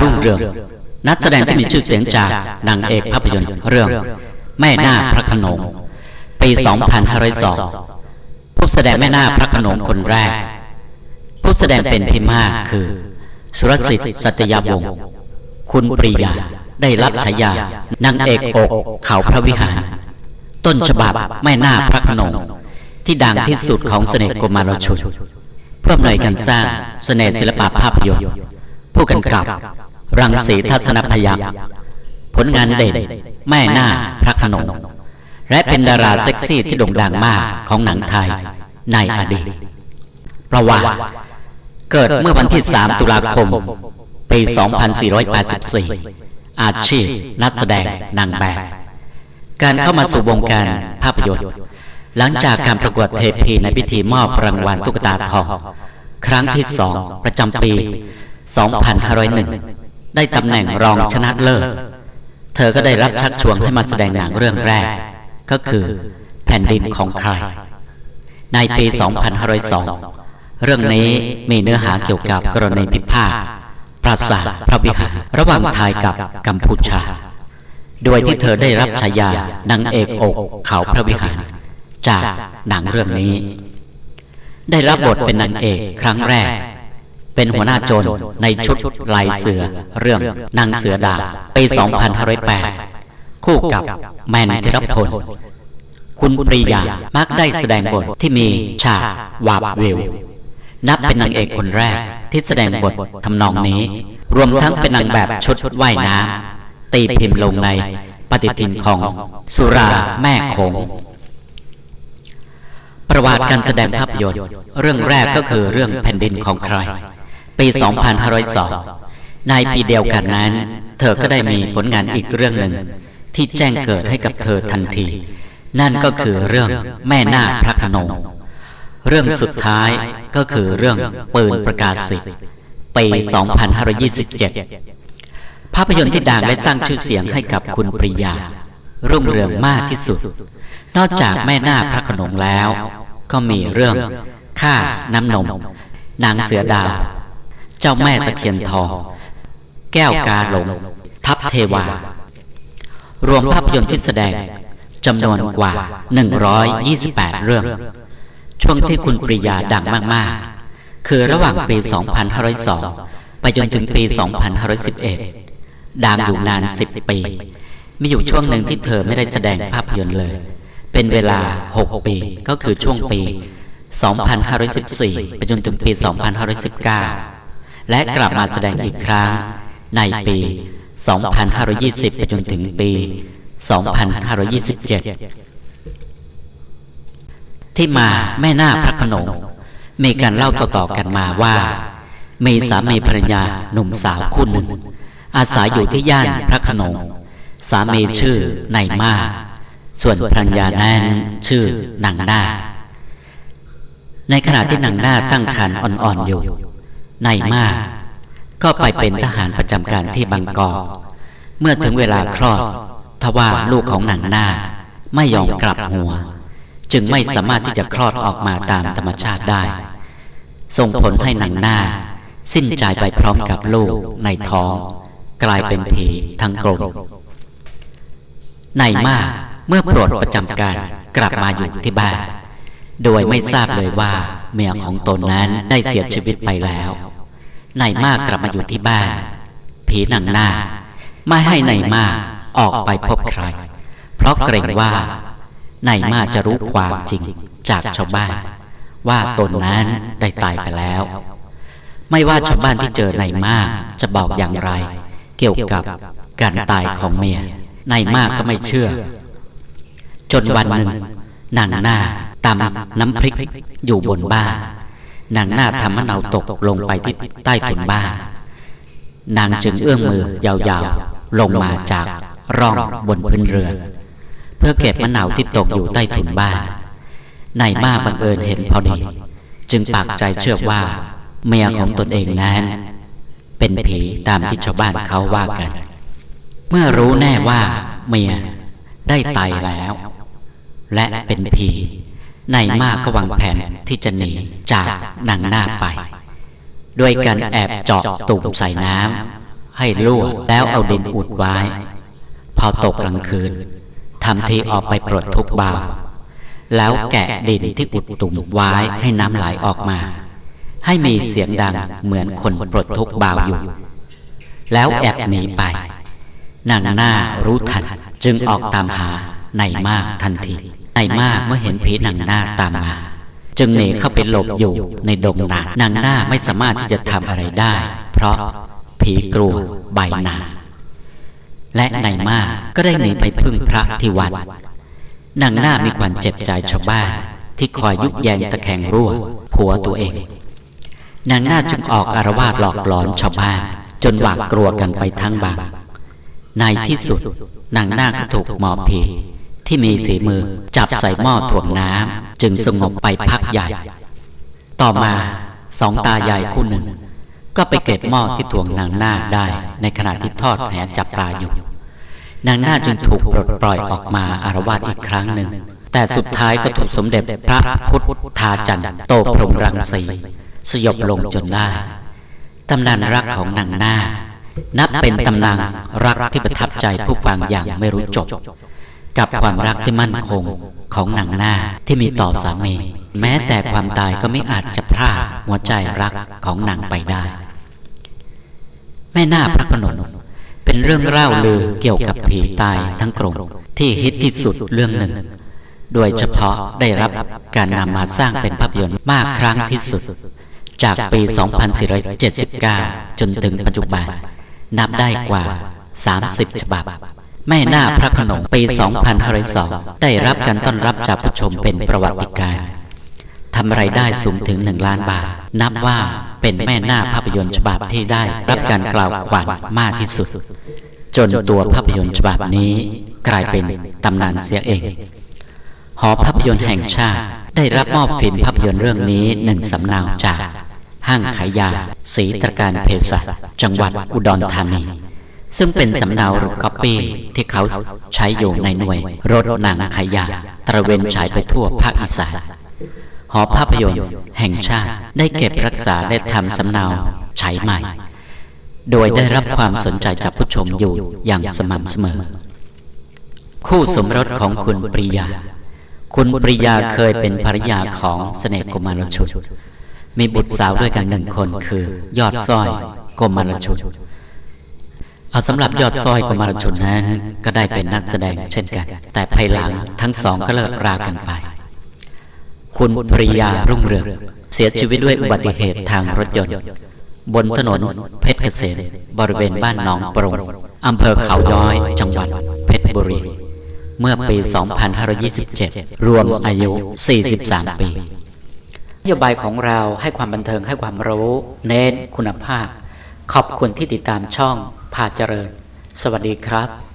รุ่งเรือง นักแสดงที่มีชื่อเสียงจากนางเอกภาพยนตร์เรื่อง แม่นาพระขนงปี 2502 ผู้แสดงแม่นาพระขนงคนแรก ผู้แสดงเป็นพิมาคือ สุรสิทธิ์สัตยาวงศ์คุณปริยาได้รับฉายานางเอกอกเขาพระวิหาร ต้นฉบับแม่นาพระขนงที่ดังที่สุดของเสน่ห์กมารชุดเพื่อหน่วยการสร้างเสน่ห์ศิลปะภาพยนตร์ ผู้กำกับ รังสีทัศนพยัคผลงานเด่น แม่นาพระขนงและเป็นดาราเซ็กซี่ที่โด่งดังมากของหนังไทยในอดีตประวัติเกิดเมื่อวันที่ 3 ตุลาคม ปี 2484 อาชีพนักแสดงนางแบบ การเข้ามาสู่วงการภาพยนตร์ หลังจากการประกวดเทพีในพิธีมอบรางวัลตุ๊กตาทอง ครั้งที่สองประจำปี 2501 ได้ตำแหน่งรองชนะเลิศ เธอก็ได้รับชักชวนให้มาแสดงหนังเรื่องแรก ก็คือแผ่นดินของใคร ในปี 2502 เรื่องนี้มีเนื้อหาเกี่ยวกับกรณีพิพาทปราสาทพระวิหารระหว่างไทยกับกัมพูชา โดยที่เธอได้รับฉายานางเอกอกเขาพระวิหาร จากหนังเรื่องนี้ ได้รับบทเป็นนางเอกครั้งแรก เป็นหัวหน้าโจรในชุดลายเสือเรื่องนางเสือดาปี2508คู่กับแมนธิรพล คุณปริยามักได้แสดงบทที่มีฉากวาบวิว นับเป็นนางเอกคนแรกที่แสดงบททำนองนี้ รวมทั้งเป็นนางแบบชุดว่ายน้ำตีพิมพ์ลงในปฏิทินของสุราแม่โขงประวัติการแสดงภาพยนตร์เรื่องแรกก็คือเรื่องแผ่นดินของใคร ปี 2502 ในปีเดียวกันนั้น เธอก็ได้มีผลงานอีกเรื่องหนึ่ง ที่แจ้งเกิดให้กับเธอทันที นั่นก็คือเรื่องแม่นาคพระขนงเรื่องสุดท้ายก็คือเรื่องปืนประกาศสิทธิ์ปี 2527 ภาพยนตร์ที่ดังและสร้างชื่อเสียงให้กับคุณปริยา รุ่งเรืองมากที่สุด นอกจากแม่นาคพระขนงแล้ว ก็มีเรื่องข้าน้ำนมนางเสือดาว เจ้าแม่ตะเคียนทอง แก้วกาหลง ทัพเทวา รวมภาพยนตร์ที่แสดงจำนวนกว่า 128 เรื่อง ช่วงที่คุณปริยาดังมาก ๆ คือระหว่างปี 2502 ไปจนถึงปี 2511 ดังอยู่นาน 10 ปี มีอยู่ช่วงหนึ่งที่เธอไม่ได้แสดงภาพยนตร์เลย เป็นเวลา 6 ปี ก็คือช่วงปี 2514 ไปจนถึงปี 2519 และกลับมาแสดงอีกครั้งในปี 2520 ไปจนถึงปี 2527 ที่มาแม่นาพระขนงมีการเล่าต่อๆกันมาว่า มีสามีภรรยาหนุ่มสาวคู่หนึ่ง อาศัยอยู่ที่ย่านพระขนง สามีชื่อนายมาส่วนภรรยานั้นชื่อนางนาในขณะที่นางนาตั้งครรภ์อ่อนๆอยู่ นายมาก็ไปเป็นทหารประจำการที่บางกอกเมื่อถึงเวลาคลอดทว่าลูกของนางนาไม่ยอมกลับหัว จึงไม่สามารถที่จะคลอดออกมาตามธรรมชาติได้ ส่งผลให้นางนาสิ้นใจไปพร้อมกับลูกในท้อง กลายเป็นผีทั้งกลมนายมาเมื่อปรดประจำการกลับมาอยู่ที่บ้าน โดยไม่ทราบเลยว่าเมียของตนนั้นได้เสียชีวิตไปแล้ว นายมากกลับมาอยู่ที่บ้าน ผีนางนาคไม่ให้นายมาออกไปพบใคร เพราะเกรงว่านายมาจะรู้ความจริงจากชาวบ้าน ว่าตนนั้นได้ตายไปแล้ว ไม่ว่าชาวบ้านที่เจอนายมาจะบอกอย่างไร เกี่ยวกับการตายของเมียนายมากก็ไม่เชื่อ จนวันหนึ่งนางหน้าตำน้ำพริกอยู่บนบ้าน นางหน้าทำมะนาวตกลงไปที่ใต้ถุนบ้าน นางจึงเอื้อมมือยาวๆ ลงมาจากร่องบนพื้นเรือ เพื่อเก็บมะนาวที่ตกอยู่ใต้ถุนบ้านนายมาบังเอิญเห็นพอดี จึงปากใจเชื่อว่า เมียของตนเองนั้น เป็นผีตามที่ชาวบ้านเขาว่ากัน เมื่อรู้แน่ว่าเมียได้ตายแล้ว และเป็นผี นายมากก็วางแผนที่จะหนีจากนางนาคไป ด้วยการแอบเจาะตุ่มใส่น้ำให้รั่วแล้วเอาดินอุดไว้ พอตกกลางคืนทำทีออกไปปลดทุกเบาแล้วแกะดินที่อุดตุ่มไว้ให้น้ำไหลออกมา ให้มีเสียงดังเหมือนคนปลดทุกเบาอยู่ แล้วแอบหนีไป นางหน้ารู้ทันจึงออกตามหาในมากทันที มากเมื่อเห็นผีนางหน้าตามมา จึงหนีเข้าไปหลบอยู่ในดงนางนางหน้าไม่สามารถที่จะทำอะไรได้ เพราะผีกลัวใบหนาและนายมากก็ได้หนีไปพึ่งพระที่วัดนางหน้ามีความเจ็บใจชาวบ้านที่คอยยุแยงตะแคงรั่วผัวตัวเอง นางหน้าจึงออกอารวาสหลอกหลอนชาวบ้านจนหวาดกลัวกันไปทั้งบางในที่สุดนางหน้าก็ถูกหมอผี ที่มีฝีมือจับใส่หม้อถ่วงน้ำจึงสงบไปพักใหญ่ ต่อมาสองตายายคู่หนึ่ง ก็ไปเก็บหม้อที่ถ่วงนางหน้าได้ในขณะที่ทอดแหจับปลาอยู่ นางหน้าจึงถูกปลดปล่อยออกมาอารวาสอีกครั้งหนึ่ง แต่สุดท้ายก็ถูกสมเด็จพระพุทธาจันทร์โตพรหมรังสีสยบลงจนได้ตำนานรักของนางหน้า นับเป็นตำนานรักที่ประทับใจผู้ฟังอย่างไม่รู้จบ กับความรักที่มั่นคงของนางหน้าที่มีต่อสามี แม้แต่ความตายก็ไม่อาจจะพรากหัวใจรักของนางไปได้ แม่นาพระโขนงเป็นเรื่องเล่าลือเกี่ยวกับผีตายทั้งกลมที่ฮิตที่สุดเรื่องหนึ่ง โดยเฉพาะได้รับการนำมาสร้างเป็นภาพยนตร์มากครั้งที่สุด จากปี 2479 จนถึงปัจจุบัน นับได้กว่า 30 ฉบับ แม่นาคพระโขนงปี 2502ได้รับการต้อนรับจากผู้ชมเป็นประวัติการณ์ทำไรายได้สูงถึง 1 ล้านบาท นับว่าเป็นแม่นาคภาพยนตร์ฉบับที่ได้รับการกล่าวขวัญมากที่สุด จนตัวภาพยนตร์ฉบับนี้กลายเป็นตำนานเสียเอง หอภาพยนตร์แห่งชาติได้รับมอบฟิล์มภาพยนตร์เรื่องนี้หนึ่งสำเนาจาก ห้างขายยาศรีตรการเภสัชจังหวัดอุดรธานี ซึ่งเป็นสำเนาหรือก๊อปปี้ที่เขาใช้อยู่ในหน่วย รถหนังขยยาตระเวนฉายไปทั่วภาคอีสานหอภาพยนตร์แห่งชาติได้เก็บรักษาและทำสำเนาฉายใหม่ โดยได้รับความสนใจจากผู้ชมอยู่อย่างสม่ำเสมอ คู่สมรสของคุณปริยา คุณปริยาเคยเป็นภรรยาของเสน่ห์กุมารชุดมีบุตรสาวด้วยกันหนึ่งคนคือยอดสร้อยกุมารชุด เอาสำหรับยอดสร้อยกุมารชุนนั้น ก็ได้เป็นนักแสดงเช่นกัน แต่ภายหลังทั้งสองก็เลิกรากันไป คุณปริยารุ่งเรืองเสียชีวิตด้วยอุบัติเหตุทางรถยนต์ บนถนนเพชรเกษมบริเวณบ้านหนองปรงอำเภอเขาย้อย จังหวัดเพชรบุรี เมื่อปี 2527 รวมอายุ 43 ปีนโยบายของเราให้ความบันเทิงให้ความรู้ เน้นคุณภาพ ขอบคุณที่ติดตามช่อง พาเจริญ สวัสดีครับ